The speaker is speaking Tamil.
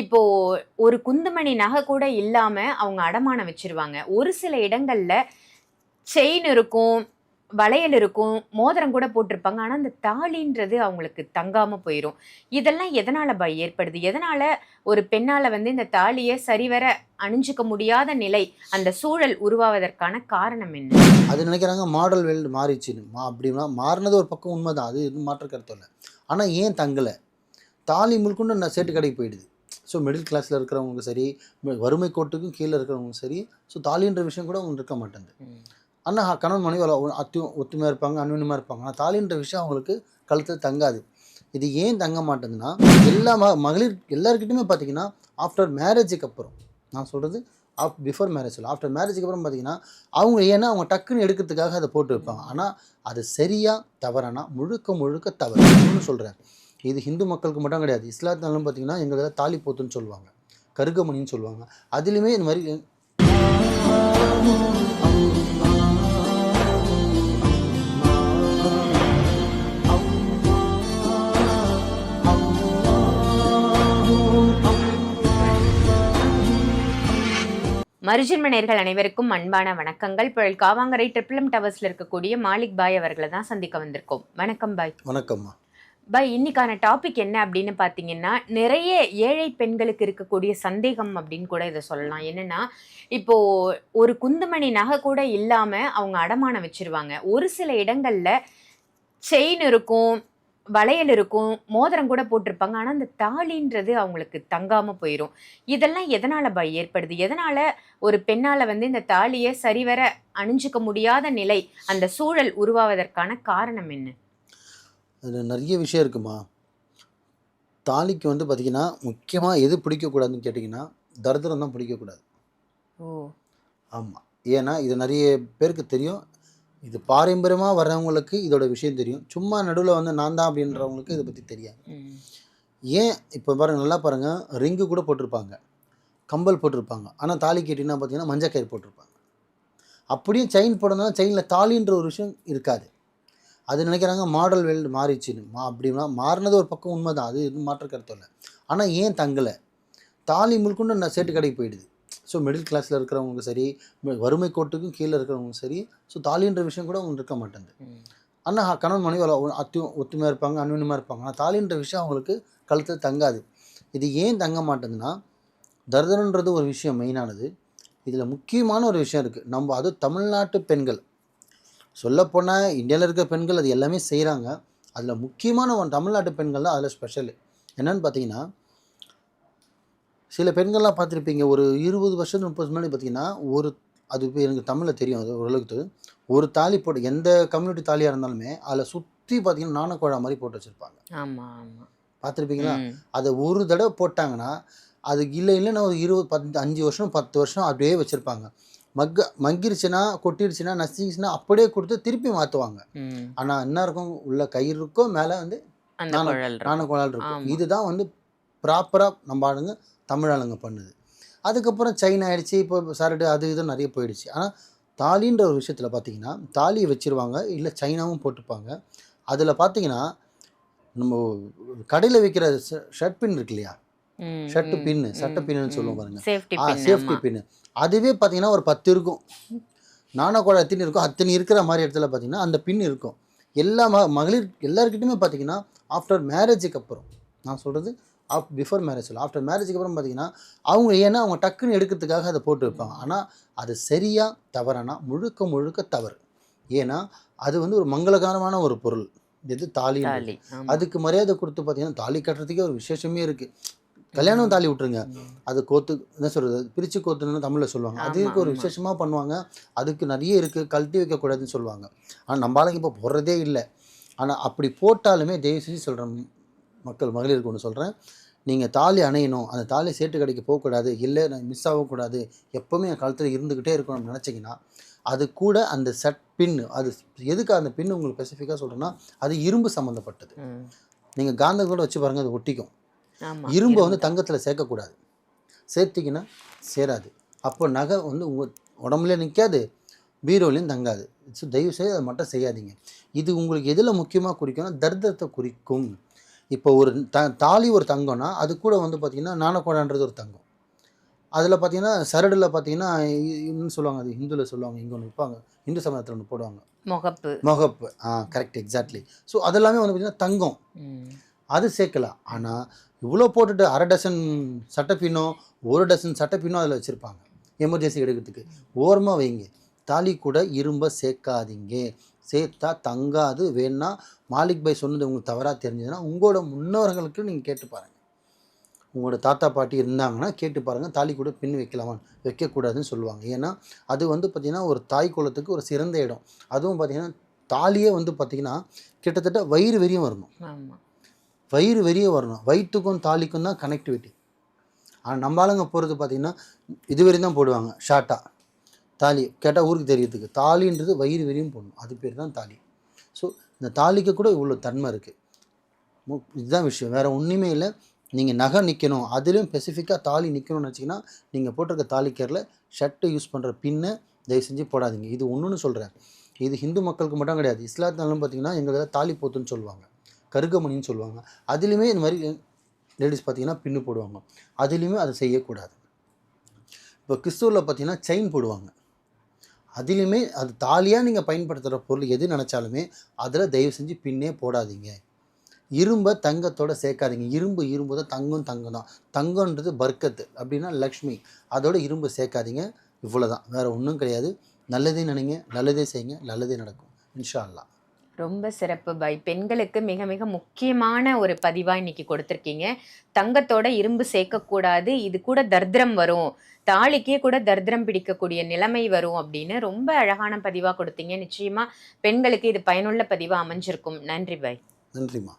இப்போ ஒரு குந்துமணி நகை கூட இல்லாம அவங்க அடமானம் வச்சிருவாங்க. ஒரு சில இடங்கள்ல செயின் இருக்கும் வளையல் இருக்கும் மோதிரம் கூட போட்டிருப்பாங்க. ஆனால் அந்த தாலின்றது அவங்களுக்கு தங்காமல் போயிடும் இதெல்லாம் எதனால் பை ஏற்படுது? எதனால் ஒரு பெண்ணால் வந்து இந்த தாலியை சரிவர அணிஞ்சிக்க முடியாத நிலை அந்த சூழல் உருவாவதற்கான காரணம் என்ன? அது நினைக்கிறாங்க மாடல் வேல்டு மாறிச்சுன்னு மா அப்படின்னா மாறினது ஒரு பக்கம் உண்மைதான். அது எதுவும் மாற்ற கருத்து இல்லை. ஆனால் ஏன் தங்கலை? தாலி முழுக்கொண்டு நான் சேட்டு கடைக்கு போயிடுது. ஸோ மிடில் கிளாஸில் இருக்கிறவங்க சரி வறுமை கோட்டுக்கும் கீழே இருக்கிறவங்க சரி ஸோ தாலின்ற விஷயம் கூட அவங்க இருக்க மாட்டேங்குது. ஆனால் கணவன் மனைவி அத்தி ஒத்துமையாக இருப்பாங்க அன்வனியமாக இருப்பாங்க. ஆனால் தாலின்ற விஷயம் அவங்களுக்கு கழுத்தில் தங்காது. இது ஏன் தங்க மாட்டேங்குதுன்னா எல்லா ம மகளிர் எல்லாருக்கிட்டையுமே பார்த்தீங்கன்னா ஆஃப்டர் மேரேஜுக்கு அப்புறம் நான் சொல்கிறது ஆஃப் பிஃபோர் மேரேஜ் இல்லை ஆஃப்டர் மேரேஜுக்கு அப்புறம் பார்த்தீங்கன்னா அவங்க ஏன்னா அவங்க டக்குன்னு எடுக்கிறதுக்காக அதை போட்டு வைப்பாங்க. ஆனால் அது சரியா தவறானா முழுக்க முழுக்க தவறு சொல்கிறேன் இது ஹிந்து மக்களுக்கு மட்டும் கிடையாது. இஸ்லாத்தினாலும் பார்த்தீங்கன்னா எங்கள் இதில் தாலி போத்துன்னு சொல்லுவாங்க. கருகமணின்னு சொல்லுவாங்க. அதுலேயுமே இந்த மாதிரி மருஜன்ம அனைவருக்கும் அன்பான வணக்கங்கள். புழல் காவாங்கரை ட்ரிபிளம் டவர்ஸ்ல இருக்கக்கூடிய மாலிக் பாய் அவர்களை தான் சந்திக்க வந்திருக்கோம். வணக்கம் பாய். வணக்கம்மா. பை இன்னைக்கான டாபிக் என்ன அப்படின்னு பார்த்தீங்கன்னா நிறைய ஏழை பெண்களுக்கு இருக்கக்கூடிய சந்தேகம் அப்படின்னு கூட இதை சொல்லலாம். என்னன்னா இப்போது ஒரு குந்துமணி நகை கூட இல்லாமல் அவங்க அடமானம் வச்சிருவாங்க. ஒரு சில இடங்களில் செயின் இருக்கும் வளையல் இருக்கும் மோதிரம் கூட போட்டிருப்பாங்க. ஆனால் அந்த தாலின்றது அவங்களுக்கு தங்காமல் போயிடும் இதெல்லாம் எதனால் பை ஏற்படுது? எதனால் ஒரு பெண்ணால் வந்து இந்த தாலியை சரிவர அணிஞ்சிக்க முடியாத நிலை அந்த சூழல் உருவாவதற்கான காரணம் என்ன? அதில் நிறைய விஷயம் இருக்குமா? தாலிக்கு வந்து பார்த்தீங்கன்னா முக்கியமாக எது பிடிக்கக்கூடாதுன்னு கேட்டிங்கன்னா தரித்திரம் தான் பிடிக்கக்கூடாது. ஓ. ஆமாம் ஏன்னா இது நிறைய பேருக்கு தெரியும். இது பாரம்பரியமாக வர்றவங்களுக்கு இதோட விஷயம் தெரியும். சும்மா நடுவில் வந்து நான் தான் அப்படின்றவங்களுக்கு இதை பற்றி தெரியாது. ஏன்? இப்போ பாருங்க நல்லா பாருங்கள் ரிங்கு கூட போட்டிருப்பாங்க. கம்பல் போட்டிருப்பாங்க. ஆனால் தாலி கேட்டிங்கன்னா பார்த்தீங்கன்னா மஞ்சள் கயிறு போட்டிருப்பாங்க. அப்படியும் செயின் போடணும்னா செயினில் தாலின்ற ஒரு விஷயம் இருக்காது. அது நினைக்கிறாங்க மாடல் வேல்டு மாறிச்சுன்னு மா அப்படின்னா மாறினது ஒரு பக்கம் உண்மைதான். அது எதுவும் மாற்ற கருத்து இல்லை. ஆனால் ஏன் தங்கலை? தாலி முழுக்கொண்டு நான் சேட்டு கடைக்கு போயிடுது. ஸோ மிடில் கிளாஸில் இருக்கிறவங்க சரி வறுமை கோட்டுக்கும் கீழே இருக்கிறவங்க சரி ஸோ தாலின்ற விஷயம் கூட அவங்க இருக்க மாட்டேங்குது. ஆனால் கணவன் மனைவி அத்தி ஒத்துமையாக இருப்பாங்க அன்வனியமாக இருப்பாங்க. ஆனால் தாலின்ற விஷயம் அவங்களுக்கு கழுத்தில் தங்காது. இது ஏன் தங்க மாட்டேங்குதுன்னா தரிதரன்றது ஒரு விஷயம் மெயினானது இதில் முக்கியமான ஒரு விஷயம் இருக்குது நம்ம அது தமிழ்நாட்டு பெண்கள். சொல்லப்போனால் இந்தியாவில் இருக்க பெண்கள் அது எல்லாமே செய்கிறாங்க அதில் முக்கியமான ஒன் தமிழ்நாட்டு பெண்கள் தான் அதில் ஸ்பெஷல் என்னன்னு பார்த்தீங்கன்னா சில பெண்கள்லாம் பார்த்துருப்பீங்க ஒரு இருபது வருஷத்துக்கு முப்பது முன்னாடி பார்த்தீங்கன்னா ஒரு அது எனக்கு தமிழில் தெரியும் அது ஓரளவுக்கு. ஒரு தாலி போட்டு எந்த கம்யூனிட்டி தாலியாக இருந்தாலுமே அதில் சுற்றி பார்த்தீங்கன்னா நாணக்குழா மாதிரி போட்டு வச்சுருப்பாங்க. ஆமா ஆமா. பார்த்துருப்பீங்களா. அதை ஒரு தடவை போட்டாங்கன்னா அது இல்லை இல்லைன்னா ஒரு இருபது பத்து அஞ்சு வருஷம் பத்து வருஷம் அப்படியே வச்சுருப்பாங்க. மக்க மங்கிருச்சுன்னா கொட்டிருச்சுன்னா நசிச்சுன்னா அப்படியே கொடுத்து திருப்பி மாற்றுவாங்க. ஆனால் என்ன இருக்கும்? உள்ள கயிறு இருக்கும் மேலே வந்து நானும் குழல் இருக்கும். இதுதான் வந்து ப்ராப்பராக நம்ம ஆளுங்க தமிழ் ஆளுங்க பண்ணுது. அதுக்கப்புறம் சைனா ஆயிடுச்சு. இப்போ சரடு அது இது நிறைய போயிடுச்சு. ஆனால் தாலின்ற ஒரு விஷயத்தில் பார்த்தீங்கன்னா தாலியை வச்சிருவாங்க. இல்லை சைனாவும் போட்டுப்பாங்க. அதில் பார்த்தீங்கன்னா நம்ம கடையில் வைக்கிற ஷர்ட் பின் இருக்கு இல்லையா? ஷர்ட் பின்னு சட்டை பின்னு சொல்லுவோம். பாருங்க. சேஃப்டி. பின்னு அதுவே பார்த்தீங்கன்னா ஒரு பத்து இருக்கும். நாணக்குழ எத்தனை இருக்கும் அத்தனை இருக்கிற மாதிரி இடத்துல பார்த்தீங்கன்னா அந்த பின் இருக்கும். எல்லா ம மகளிர் எல்லாருக்கிட்டையுமே பார்த்தீங்கன்னா ஆஃப்டர் மேரேஜுக்கு அப்புறம் நான் சொல்கிறது ஆஃப் பிஃபோர் மேரேஜ் இல்லை ஆஃப்டர் மேரேஜுக்கு அப்புறம் பார்த்தீங்கன்னா அவங்க ஏன்னா அவங்க டக்குன்னு எடுக்கிறதுக்காக அதை போட்டு வைப்பாங்க. ஆனால் அது சரியா தவறானா முழுக்க முழுக்க தவறு. ஏன்னா அது வந்து ஒரு மங்களகரமான ஒரு பொருள். எது தாலி. அதுக்கு மரியாதை கொடுத்து பார்த்தீங்கன்னா தாலி கட்டுறதுக்கே ஒரு விசேஷமே இருக்குது கல்யாணம் தாலி விட்டுருங்க. அது கோத்து என்ன சொல்கிறது பிரித்து கோத்துன்னு தமிழில் சொல்லுவாங்க. அதுக்கு ஒரு. விசேஷமாக பண்ணுவாங்க. அதுக்கு நிறைய இருக்குது கழட்டி வைக்கக்கூடாதுன்னு சொல்லுவாங்க. ஆனால் நம்ம ஆளுங்க இப்போ போடுறதே இல்லை. ஆனால் அப்படி போட்டாலுமே தயவு செஞ்சு சொல்கிறேன் மக்கள் மகளிருக்கு ஒன்று சொல்கிறேன் நீங்கள் தாலி அணையணும். அந்த தாலி சேட்டு கடைக்கு போகக்கூடாது. இல்லை நான் மிஸ் ஆகக்கூடாது எப்போவுமே என் கழுத்தில் இருந்துக்கிட்டே இருக்கணும்னு நினச்சிங்கன்னா அது கூட அந்த செட் பின் அது எதுக்கு அந்த பின் உங்களுக்கு ஸ்பெசிஃபிக்காக சொல்கிறேன்னா அது இரும்பு சம்மந்தப்பட்டது. நீங்கள் காந்தம் கூட வச்சு பாருங்கள் அது ஒட்டிக்கும். இரும்பை வந்து தங்கத்தில் சேர்க்கக்கூடாது. சேர்த்திங்கன்னா சேராது. அப்போ நகை வந்து உங்கள் உடம்புல நிற்காது பீரோலையும் தங்காது. ஸோ தயவு செய்து அதை மட்டும் செய்யாதீங்க. இது உங்களுக்கு எதில் முக்கியமாக குறிக்கும்னா தரித்திரத்தை குறிக்கும். இப்போ ஒரு த தாலி ஒரு தங்கம்னா அது கூட வந்து பார்த்தீங்கன்னா நாணக்கோடான்றது ஒரு தங்கம். அதில் பார்த்தீங்கன்னா சரடில் பார்த்தீங்கன்னா இன்னும் சொல்லுவாங்க அது ஹிந்துவில் சொல்லுவாங்க இங்கே ஒன்று விற்பாங்க இந்து சமயத்தில் ஒன்று போடுவாங்க. முகப்பு. முகப்பு. ஆ கரெக்ட் எக்ஸாக்ட்லி ஸோ அதெல்லாமே வந்து பார்த்தீங்கன்னா தங்கம். அது சேர்க்கலாம் ஆனால் இவ்வளோ போட்டுட்டு அரை டசன் சட்டப்பின்னோ ஒரு டசன் சட்டப்பின்னோ அதில் வச்சுருப்பாங்க. எமர்ஜென்சி எடுக்கிறதுக்கு. ஓரமாக வைங்க. தாலி கூட இரும்பை சேர்க்காதீங்க. சேர்த்தா தங்காது. வேணா மாலிக் பாய் சொன்னது உங்களுக்கு தவறாக தெரிஞ்சதுன்னா உங்களோட முன்னோர்களுக்கு நீங்கள் கேட்டு பாருங்கள் உங்களோட தாத்தா பாட்டி இருந்தாங்கன்னா கேட்டு பாருங்கள் தாலி கூட பின் வைக்கலாமா? வைக்கக்கூடாதுன்னு சொல்லுவாங்க. ஏன்னா அது வந்து பார்த்திங்கன்னா ஒரு தாய் குலத்துக்கு ஒரு சிறந்த இடம். அதுவும் பார்த்திங்கன்னா தாலியே வந்து பார்த்திங்கன்னா கிட்டத்தட்ட வயிறு வெறியும் வரணும். வயிறு வெறிய வரணும். வயிற்றுக்கும் தாலிக்கும் தான் கனெக்டிவிட்டி ஆனால் நம்ம ஆளுங்க போகிறது பார்த்தீங்கன்னா இது வரையும் தான் போடுவாங்க ஷார்ட்டாக தாலி கேட்டால் ஊருக்கு தெரியறதுக்கு. தாலின்றது வயிறு வெறியும் போடணும். அது பேர் தான் தாலி. ஸோ இந்த தாலிக்கு கூட இவ்வளோ தன்மை இருக்குது இதுதான் விஷயம். வேறு ஒன்றுமே இல்லை. நீங்கள் நகை நிற்கணும் அதுலேயும் ஸ்பெசிஃபிக்காக தாலி நிற்கணும்னு வச்சிங்கன்னா நீங்கள் போட்டிருக்க தாலிக்கரில் ஷர்ட்டு யூஸ் பண்ணுற பின்னை தயவு செஞ்சு போடாதீங்க. இது ஒன்றுன்னு சொல்கிறேன் இது ஹிந்து மக்களுக்கு மட்டும் கிடையாது. இஸ்லாத்தாலும் பார்த்தீங்கன்னா எங்களுக்கு தாலி போத்துன்னு சொல்லுவாங்க. கருகமணின்னு சொல்லுவாங்க. அதுலேயுமே இந்த மாதிரி லேடிஸ் பார்த்தீங்கன்னா பின்னு போடுவாங்க. அதுலேயுமே அதை செய்யக்கூடாது. இப்போ கிறிஸ்துவில் பார்த்தீங்கன்னா செயின் போடுவாங்க. அதுலேயுமே அது தாலியாக நீங்கள் பயன்படுத்துகிற பொருள் எது நினச்சாலுமே அதில் தயவு செஞ்சு பின்னே போடாதீங்க. இரும்பை தங்கத்தோடு சேர்க்காதீங்க. இரும்பு இரும்பு தான் தங்கம் தங்கம் தான். தங்கன்றது பர்க்கத்து அப்படின்னா லக்ஷ்மி. அதோட இரும்பு சேர்க்காதீங்க. இவ்வளோ தான் வேறு ஒன்றும் கிடையாது. நல்லதே நினைங்க. நல்லதே செய்யுங்க. நல்லதே நடக்கும். இன்ஷா அல்லா ரொம்ப சிறப்பு. பாய் பெண்களுக்கு மிக மிக முக்கியமான ஒரு பதிவாக இன்னைக்கு கொடுத்துருக்கீங்க. தங்கத்தோட இரும்பு சேர்க்கக்கூடாது இது கூட தர்திரம் வரும். தாலிக்கே கூட தர்திரம் பிடிக்கக்கூடிய நிலைமை வரும் அப்படின்னு ரொம்ப அழகான பதிவாக கொடுத்தீங்க. நிச்சயமாக பெண்களுக்கு இது பயனுள்ள பதிவாக அமைஞ்சிருக்கும். நன்றி பாய் நன்றிம்மா.